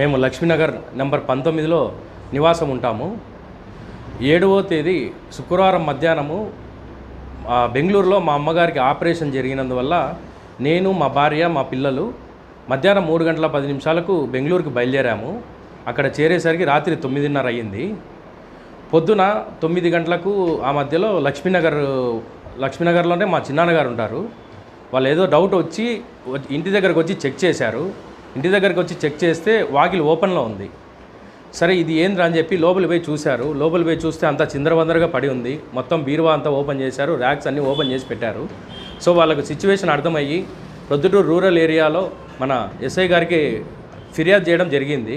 మేము లక్ష్మీనగర్ నెంబర్ పంతొమ్మిదిలో నివాసం ఉంటాము ఏడవ తేదీ శుక్రవారం మధ్యాహ్నము ఆ, బెంగళూరులో మా అమ్మగారికి ఆపరేషన్ జరిగినందువల్ల నేను మా భార్య మా పిల్లలు మధ్యాహ్నం మూడు గంటల పది నిమిషాలకు బెంగళూరుకి బయలుదేరాము. అక్కడ చేరేసరికి రాత్రి తొమ్మిదిన్నర అయ్యింది. పొద్దున తొమ్మిది గంటలకు ఆ మధ్యలో లక్ష్మీనగర్ లక్ష్మీనగర్లోనే మా చిన్నాన్నగారు ఉంటారు. వాళ్ళు ఏదో డౌట్ వచ్చి వచ్చి- ఇంటి దగ్గరకు వచ్చి చెక్ చేశారు. ఇంటి దగ్గరకు వచ్చి చెక్ చేస్తే వాకిలి ఓపెన్లో ఉంది. సరే ఇది ఏంద్రా అని చెప్పి లోపలి పోయి చూశారు. లోపలి పోయి చూస్తే అంతా చిందరవందరగా పడి ఉంది. మొత్తం బీరువా అంతా ఓపెన్ చేశారు. ర్యాక్స్ అన్నీ ఓపెన్ చేసి పెట్టారు. సో వాళ్ళకు సిచ్యువేషన్ అర్థమయ్యి ప్రొద్దుటూరు రూరల్ ఏరియాలో మన ఎస్ఐ గారికి ఫిర్యాదు చేయడం జరిగింది.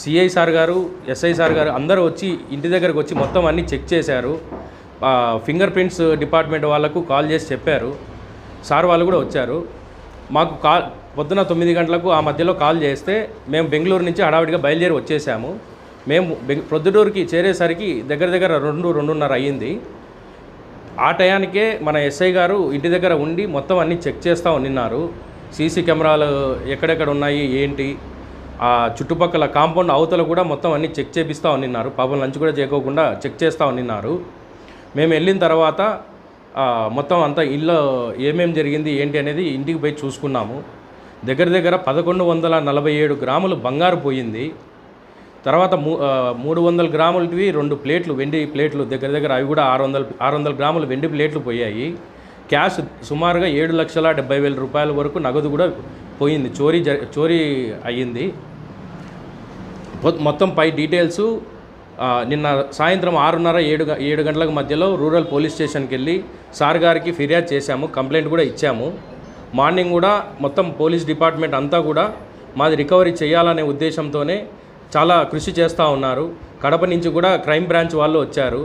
సిఐ సార్ గారు ఎస్ఐ సార్ గారు అందరూ వచ్చి ఇంటి దగ్గరకు వచ్చి మొత్తం అన్నీ చెక్ చేశారు. ఫింగర్ ప్రింట్స్ డిపార్ట్మెంట్ వాళ్ళకు కాల్ చేసి చెప్పారు. సార్ వాళ్ళు కూడా వచ్చారు. మాకు కాల్ పొద్దున తొమ్మిది గంటలకు ఆ మధ్యలో కాల్ చేస్తే మేము బెంగళూరు నుంచి హడావిడిగా బయలుదేరి వచ్చేసాము. మేము ప్రొద్దుటూరుకి చేరేసరికి దగ్గర దగ్గర రెండు రెండున్నర అయ్యింది. ఆ టయానికే మన ఎస్ఐ గారు ఇంటి దగ్గర ఉండి మొత్తం అన్నీ చెక్ చేస్తూ ఉండినారు సీసీ కెమెరాలు ఎక్కడెక్కడ ఉన్నాయి ఏంటి? ఆ చుట్టుపక్కల కాంపౌండ్ అవతల కూడా మొత్తం అన్నీ చెక్ చేపిస్తూ ఉన్నారు. పాపం లంచ్ కూడా చేయకోకుండా చెక్ చేస్తూ ఉన్నారు. మేము వెళ్ళిన తర్వాత మొత్తం అంతా ఇల్లు ఏమేమి జరిగింది ఏంటి అనేది ఇంటికి పోయి చూసుకున్నాము. దగ్గర దగ్గర పదకొండు వందల నలభై ఏడు గ్రాములు బంగారు పోయింది. తర్వాత మూ మూడు వందల గ్రాములవి రెండు ప్లేట్లు వెండి ప్లేట్లు దగ్గర దగ్గర అవి కూడా ఆరు వందల ఆరు వందల గ్రాములు వెండి ప్లేట్లు పోయాయి. క్యాష్ సుమారుగా ఏడు లక్షల డెబ్బై వేల రూపాయల వరకు నగదు కూడా పోయింది. చోరీ జ చోరీ అయ్యింది. మొత్తం పై డీటెయిల్స్ నిన్న సాయంత్రం ఆరున్నర ఏడు ఏడు గంటలకు మధ్యలో రూరల్ పోలీస్ స్టేషన్కి వెళ్ళి సార్ గారికి ఫిర్యాదు చేశాము. కంప్లైంట్ కూడా ఇచ్చాము. మార్నింగ్ కూడా మొత్తం పోలీస్ డిపార్ట్మెంట్ అంతా కూడా మాది రికవరీ చేయాలనే ఉద్దేశంతోనే చాలా కృషి చేస్తూ ఉన్నారు. కడప నుంచి కూడా క్రైమ్ బ్రాంచ్ వాళ్ళు వచ్చారు.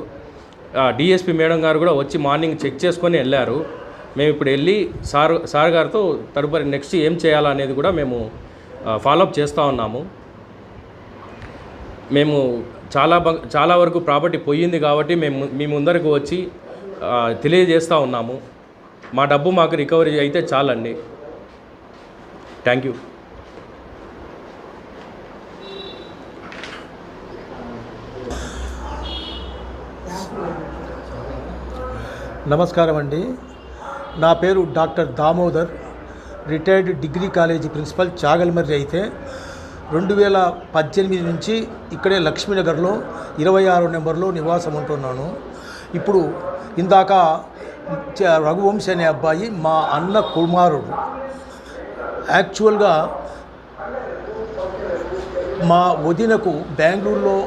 డిఎస్పి మేడం గారు కూడా వచ్చి మార్నింగ్ చెక్ చేసుకొని వెళ్ళారు. మేము ఇప్పుడు వెళ్ళి సార్ సార్ గారితో తదుపరి నెక్స్ట్ ఏం చేయాలనేది కూడా మేము ఫాలోఅప్ చేస్తూ ఉన్నాము. మేము చాలా చాలా వరకు ప్రాపర్టీ పోయింది కాబట్టి మేము మీ ముందరకు వచ్చి తెలియజేస్తూ ఉన్నాము. మా డబ్బు మాకు రికవరీ అయితే చాలండి. థ్యాంక్ యూ నమస్కారం అండి. నా పేరు doctor Damodar. Retired degree college principal Chagalamarri అయితే రెండు వేల పద్దెనిమిది నుంచి ఇక్కడే లక్ష్మీనగర్లో ఇరవై ఆరు నెంబర్లో నివాసం ఉంటున్నాను. ఇప్పుడు ఇందాక రఘువంశీ అనే అబ్బాయి మా అన్న కుమారుడు. యాక్చువల్గా మా వదినకు బెంగళూరులో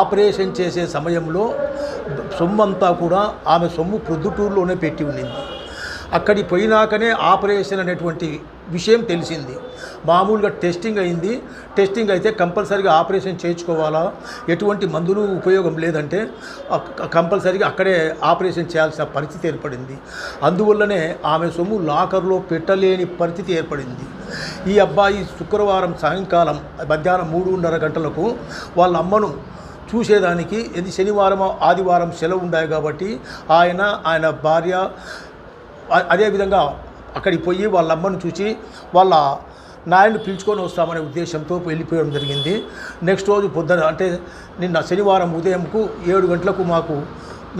ఆపరేషన్ చేసే సమయంలో సొమ్ము అంతా కూడా ఆమె సొమ్ము ప్రొద్దుటూరులోనే పెట్టి ఉండింది. అక్కడికి పోయినాకనే ఆపరేషన్ అనేటువంటి విషయం తెలిసింది. మామూలుగా టెస్టింగ్ అయింది. టెస్టింగ్ అయితే కంపల్సరీగా ఆపరేషన్ చేయించుకోవాలా? ఎటువంటి మందులు ఉపయోగం లేదంటే కంపల్సరీగా అక్కడే ఆపరేషన్ చేయాల్సిన పరిస్థితి ఏర్పడింది. అందువల్లనే ఆమె సొమ్ము లాకర్లో పెట్టలేని పరిస్థితి ఏర్పడింది. ఈ అబ్బాయి శుక్రవారం సాయంకాలం మధ్యాహ్నం మూడున్నర గంటలకు వాళ్ళ అమ్మను చూసేదానికి ఇది శనివారం ఆదివారం సెలవు ఉన్నాయి కాబట్టి ఆయన ఆయన భార్య అదేవిధంగా అక్కడికి పోయి వాళ్ళ అమ్మను చూసి వాళ్ళ నాయన్ని పిలుచుకొని వస్తామనే ఉద్దేశంతో వెళ్ళిపోవడం జరిగింది. నెక్స్ట్ రోజు పొద్దున అంటే నిన్న శనివారం ఉదయంకు ఏడు గంటలకు మాకు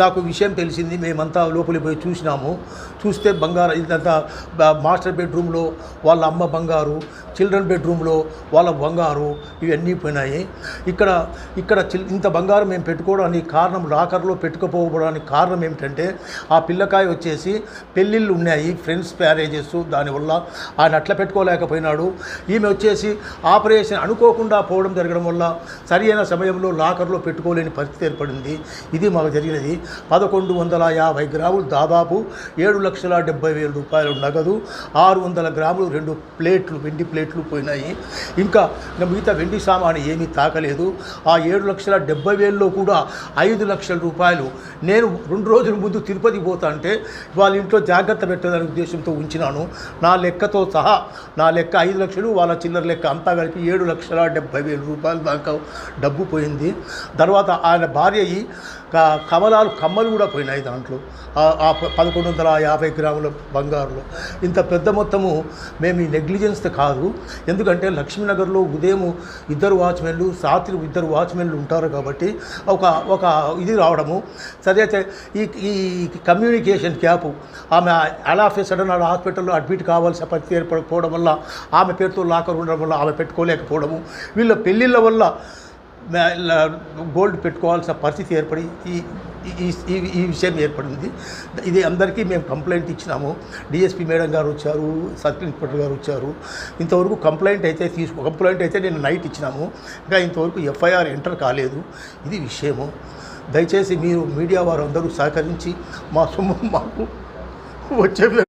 నాకు విషయం తెలిసింది. మేమంతా లోపలికి పోయి చూసినాము. చూస్తే బంగారు ఇదంతా మాస్టర్ బెడ్రూమ్లో వాళ్ళ అమ్మ బంగారు చిల్డ్రన్ బెడ్రూమ్లో వాళ్ళ బంగారు ఇవన్నీ పోయినాయి. ఇక్కడ ఇక్కడ చిల్- ఇంత బంగారం మేము పెట్టుకోవడానికి కారణం లాకర్లో పెట్టుకుపోవడానికి కారణం ఏమిటంటే ఆ పిల్లకాయ వచ్చేసి పెళ్ళిళ్ళు ఉన్నాయి ఫ్రెండ్స్ మ్యారేజెస్ దానివల్ల ఆయన అట్లా పెట్టుకోలేకపోయినాడు. ఈమె వచ్చేసి ఆపరేషన్ అనుకోకుండా పోవడం జరగడం వల్ల సరైన సమయంలో లాకర్లో పెట్టుకోలేని పరిస్థితి ఏర్పడింది. ఇది మాకు జరిగినది. పదకొండు వందల యాభై గ్రాములు దాదాపు ఏడు లక్షల డెబ్బై వేల రూపాయలు నగదు ఆరు వందల గ్రాములు రెండు ప్లేట్లు వెండి ప్లేట్లు పోయినాయి. ఇంకా మిగతా వెండి సామాను ఏమీ తాకలేదు. ఆ ఏడు లక్షల డెబ్బై వేలలో కూడా ఐదు లక్షల రూపాయలు నేను రెండు రోజుల ముందు తిరుపతి పోతా అంటే వాళ్ళ ఇంట్లో జాగ్రత్త పెట్టదనే ఉద్దేశంతో ఉంచినాను. నా లెక్కతో సహా నా లెక్క ఐదు లక్షలు వాళ్ళ చిల్లర లెక్క అంతా కలిపి ఏడు లక్షల డెబ్బై వేల రూపాయలు దాకా డబ్బు పోయింది. తర్వాత ఆయన భార్య ఈ కమలాలు కమ్మలు కూడా పోయినాయి దాంట్లో. ఆ- ప- పదకొండు వందల యాభై గ్రాముల బంగారులో. ఇంత పెద్ద మొత్తము మేము ఈ నెగ్లిజెన్స్ కాదు. ఎందుకంటే లక్ష్మీనగర్లో ఉదయం ఇద్దరు వాచ్మెన్లు రాత్రి ఇద్దరు వాచ్మెన్లు ఉంటారు కాబట్టి ఒక ఒక ఇది రావడము. సరే అయితే ఈ ఈ కమ్యూనికేషన్ గ్యాప్ ఆమె అలాఫే సడన్ ఆడ హాస్పిటల్లో అడ్మిట్ కావాల్సిన పరిస్థితి ఏర్పడకపోవడం వల్ల ఆమె పేరుతో లాకర్ ఉండడం వల్ల ఆమె పెట్టుకోలేకపోవడము. వీళ్ళ పెళ్ళిళ్ళ వల్ల గోల్డ్ పెట్టుకోవాల్సిన పరిస్థితి ఏర్పడి ఈ ఈ ఈ విషయం ఏర్పడింది. ఇది అందరికీ మేము కంప్లైంట్ ఇచ్చినాము. డిఎస్పీ మేడం గారు వచ్చారు సర్కిల్ ఇన్స్పెక్టర్ గారు వచ్చారు. ఇంతవరకు కంప్లైంట్ అయితే తీసుకో కంప్లైంట్ అయితే నేను నైట్ ఇచ్చినాము. ఇంకా ఇంతవరకు ఎఫ్ఐఆర్ ఎంటర్ కాలేదు. ఇది విషయము. దయచేసి మీరు మీడియా వారు అందరూ సహకరించి మా సొమ్ము మాకు వచ్చే